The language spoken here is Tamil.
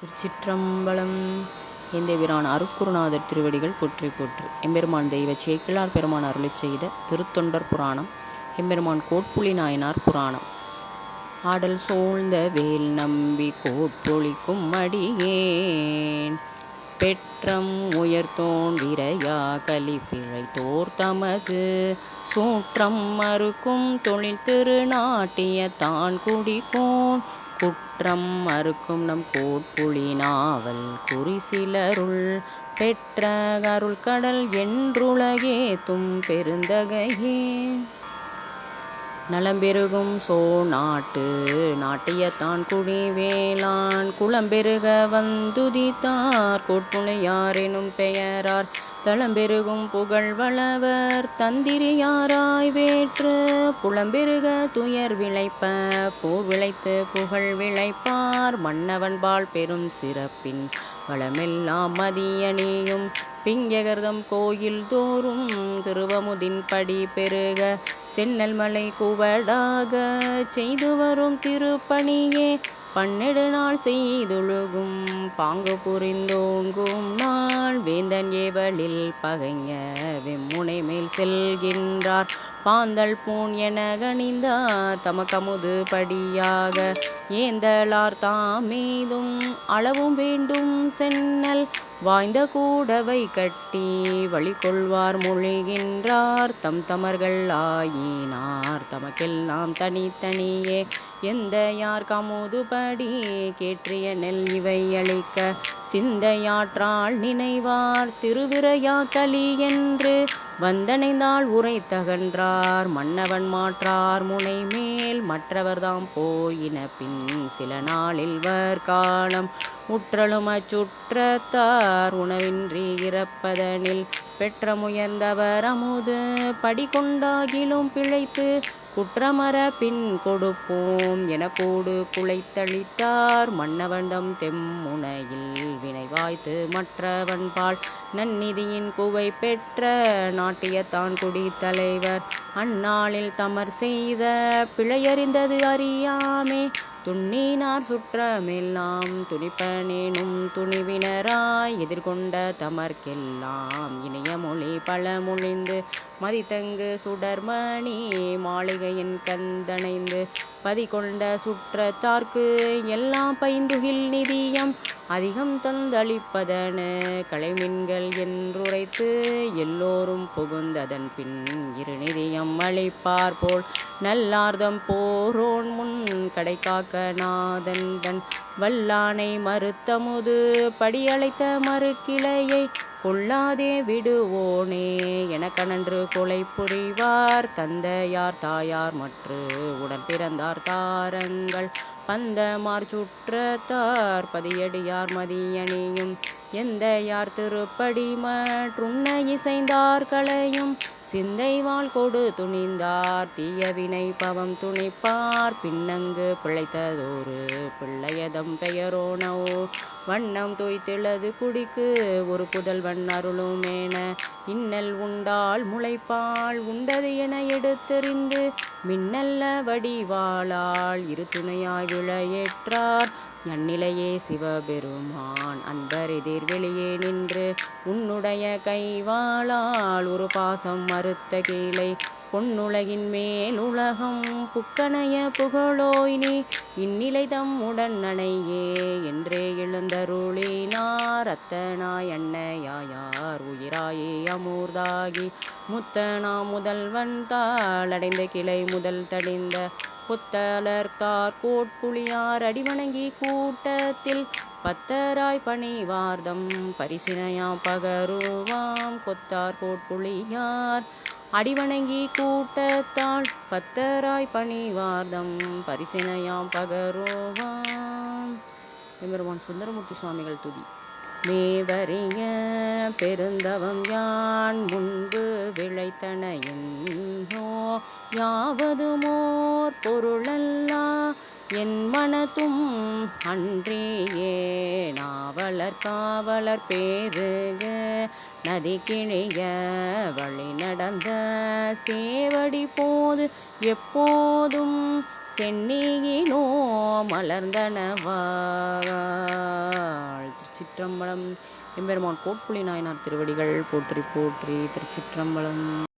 திருச்சிற்றம்பலம். எந்தெபிரான் அருக்குருநாதர் திருவடிகள் போற்றி போற்று. எம்பெருமான் தெய்வ சேக்கிழார் பெருமான் அருளிச் செய்த திருத்தொண்டர் புராணம். எம்பெருமான் கோட்புலி நாயனார் புராணம். ஆடல் சூழ்ந்த வேல் நம்பி கோட்பொழிக்கும் அடியேன். பெற்றம் உயர்த்தோன் விரையா கலிப்பிழை தோர் தமது சூற்றம் மறுக்கும் தொழில் திருநாட்டிய தான் குடிக்கோன். குற்றம் மறுக்கும் நம் கோட்புலி நாவல் குறிசிலருள் பெற்ற அருள் கடல் என்றுலகே தும் பெருந்தகையே. நலம்பெருகும் சோ நாட்டு நாட்டியத்தான் குடிவேளான். குளம்பெருக வந்துதித்தார் கோட்புனையார் எனும் பெயரார். தளம்பெருகும் புகழ் வளவர் தந்திரியாராய் வேற்று. புலம்பெருக துயர் விளைப்ப போர் விளைத்து புகழ் விளைப்பார். மன்னவன்பால் பெரும் சிறப்பின். களமெல்லாம் மதியணியும் பிங்ககர்தம் கோயில் தோறும் திருவமுதின் படி பெருக. சென்னல் மலை குவடாக செய்து வரும் திருப்பணியே பன்னெடு நாள் செய்தொழுகும் பாங்கு புரிந்தோங்கும் நாள் வேந்தன் ஏவலில் பகைங்க வெம்முனை மேல் செல்கின்றார். பாந்தல் பூண் என கணிந்தார் தமக்கமுது படியாக. ஏந்தலார் தாமீதும் அளவும் வேண்டும் சென்னல். வாய்ந்த கூடவை கட்டி வழி கொள்வார் மொழிகின்றார். தம் தமர்கள் ஆயினார் தமக்கெல்லாம் தனித்தனியே. எந்த யார் பாடி கேற்றிய நெல் இவை அளிக்க சிந்தையாற்றால் நினைவார். திருவிரையா களி என்று வந்தனைந்தாள் உரை தகன்றார். மன்னவன் மாற்றார் முனை மேல் மற்றவர்தாம் போயின பின் சில நாளில் வர் காலம் உற்றலும் அச்சுற்றத்தார். உணவின்றி இறப்பதனில் பெற்ற முயர்ந்தவர் அமுது படி கொண்டாகிலும் பிழைத்து குற்றமர பின் கொடுப்போம் என கூடு குலைத்தளித்தார் மன்னவண்டம் தெம்முனையில் வினைவாய்த்து மற்றவன் பால் நன்னிதியின் குவை பெற்ற நாட்டியத்தான் குடி தலைவர் அந்நாளில் தமர் செய்த பிழையறிந்தது அறியாமே. துண்ணினார் சுற்றமெல்லாம் துணிப்பனேனும் துணிவினராய் எதிர்கொண்ட தமர்க்கெல்லாம் இணைய மொழி பல மொழிந்து மதித்தங்கு சுடர்மணி மாளிகையின் கந்தணைந்து பதிகொண்ட சுற்றத்தார்க்கு எல்லாம் பைந்துகில் நிதியம் அதிகம் தந்தளிப்பதன கலைமின்கள் என்றுரைத்து எல்லோரும் புகுந்ததன் பின் இரு நிதியம் அளிப்பார் போல் நல்லார்தம் போரோன் முன் கடை காக்க நாதன் தன் வல்லானை மறுத்தமுது படியழைத்த மறுக்கிளையை கொள்ளாதே விடுவோனே என கணன்று கொலை புரிவார். தந்தையார் தாயார் மற்று உடன் பிறந்தார். தாரங்கள் பந்தமார் சுற்றத்தார் பதியடியார் மதியணியும் எந்த யார் திருப்படி மற்றுன்ன இசைந்தார் களையும் சிந்தை வாழ் கொடு துணிந்தார் தீயவினை பவம் துணிப்பார் பின்னங்கு பிழைத்ததோரு பிள்ளையதம் பெயரோனோ வண்ணம் தோய்த்திளது குடிக்கு ஒரு புதல்வன் அருளுமேன. இன்னல் உண்டால் முளைப்பால் உண்டது என எடுத்தெறிந்து மின்னல்ல வடிவாளால் இரு துணையாய் விளையேற்றார். அந்நிலையே சிவபெருமான் அன்பர் எதிர் வெளியே நின்று உன்னுடைய கைவாளால் ஒரு பாசம் மறுத்த கீழை பொன்னுலகின் மேல் உலகம் புக்கனைய புகழோய் நீ இந்நிலை தம் உடன் நனையே என்றே எழுந்தருளே அத்தனாய் அன்னையாயார் உயிராயே அமூர்தாகி. முத்தனா முதல்வன் தாளடைந்த கிளை முதல் தடிந்த புத்தலர்த்தார். கோட்புலியார் அடிவணங்கி கூட்டத்தில் பத்தராய் பணிவார்தம் பரிசினையாம் பகருவாம். கொத்தார் கோட்புலியார் அடிவணங்கி கூட்டத்தால் பத்தராய் பணிவார்தம் பரிசினையாம் பகருவாம். எம்பெருமான் சுந்தரமூர்த்தி சுவாமிகள் துதி. மேவறிய பெருந்தவம் யான் முன்பு விளைத்தன என்னோ பொருளல்லா என் மனத்தும் அன்றியே நாவலர் காவலர் பேருக நதி கிழிய வழி நடந்த சேவடி போது எப்போதும் சென்னியினோ மலர்ந்தனவா? திருச்சிற்றம்பலம் எம்பெருமான் கோட்புலி நாயனார் திருவடிகள் போற்றி போற்றி திருச்சிற்றம்பலம்.